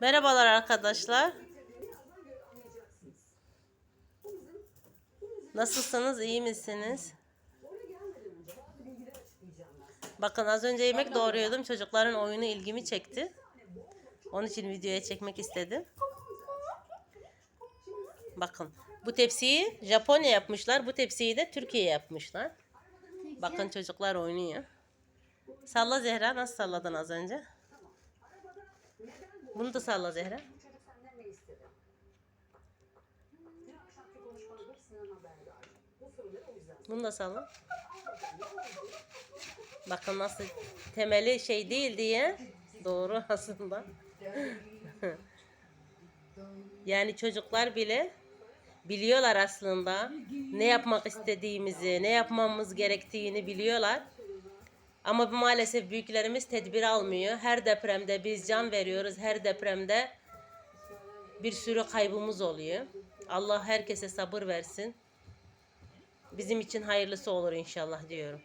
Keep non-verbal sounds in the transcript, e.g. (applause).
Merhabalar arkadaşlar. Nasılsınız? iyi misiniz? Bakın az önce yemek doğruyordum. Çocukların oyunu ilgimi çekti. Onun için videoya çekmek istedim. Bakın bu tepsiyi Japonya yapmışlar. Bu tepsiyi de Türkiye yapmışlar. Bakın çocuklar oynuyor. Salla Zehra. Nasıl salladın az önce? Bunu da salla Zehra. Bunu da salla. Bakın nasıl temeli şey değil diye doğru (laughs) aslında. yani çocuklar bile biliyorlar aslında ne yapmak istediğimizi, ne yapmamız gerektiğini biliyorlar. Ama maalesef büyüklerimiz tedbir almıyor. Her depremde biz can veriyoruz. Her depremde bir sürü kaybımız oluyor. Allah herkese sabır versin. Bizim için hayırlısı olur inşallah diyorum.